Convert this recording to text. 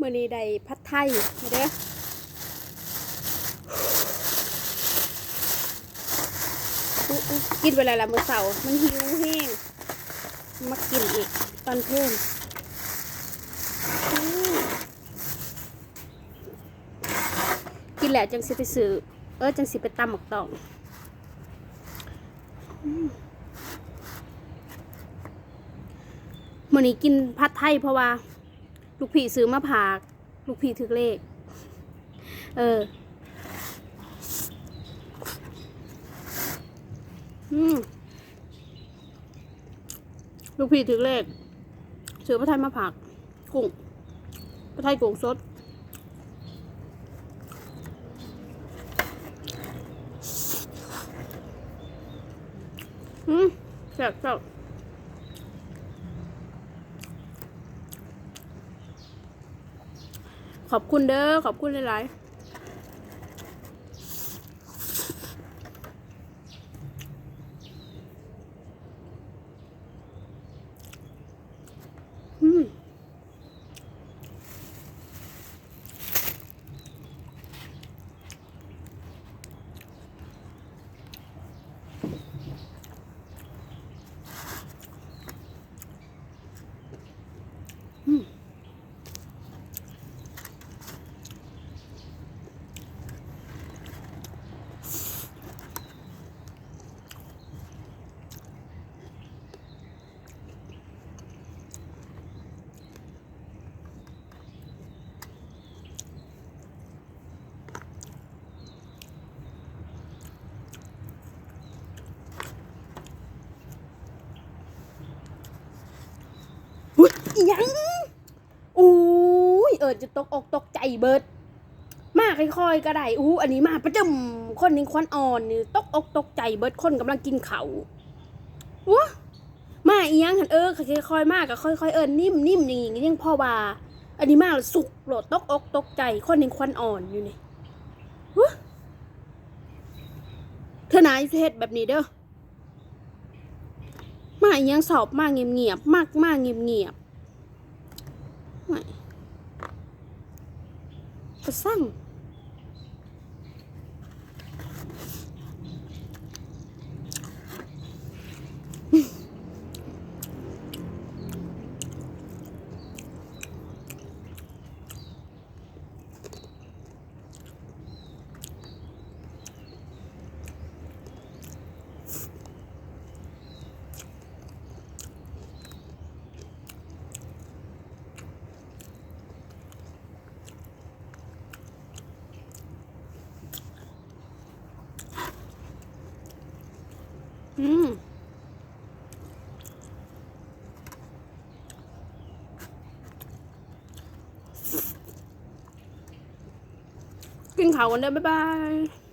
เมื่อนี้ได้พัดไทยมาเด้อกินเวลาละมื้อเสาร์มันหิวแห้งมากินอีกตอนเพิ่มกินแหละจังสิไปซื้อเออจังสิไปตำหมกตองมมื่อนี้กินผัดไทยเพราะว่า ลูกพี่ซื้อมาผาก ลูกพี่ถึกเลข เออ อืมลูกพี่ถึกเลขซื้อพระไทยมาผัก กุ้งพระไทยกุ้งสดอืมแซ่บแซ่บ ขอบคุณเด้อขอบคุณหลายๆอืม อุ๊ยอิหยังอู้ยเออจะตกอกตกใจเบิด มาค่อยๆก็ได้อู้อันนี้มาประจำคนนี้ควันอ่อนนี่ตกอกตกใจเบิดคนกำลังกินเขาววะมาอีหยังหันเออค่อยๆมาก็ค่อยๆเอินนิ่มนิ่มอย่างงี้ยังพ่อว่าอันนี้มาสุกโหลดตกอกตกใจคนนี้ควันอ่อนอยู่นี่วะเธอนายเฮ็ดแบบนี้เด้อมาอีหยังสอบมากเงียบๆมากมากเงียบๆ ไม่ก็สั่ง อืมกินข้าวกันเด้อบ๊ายบาย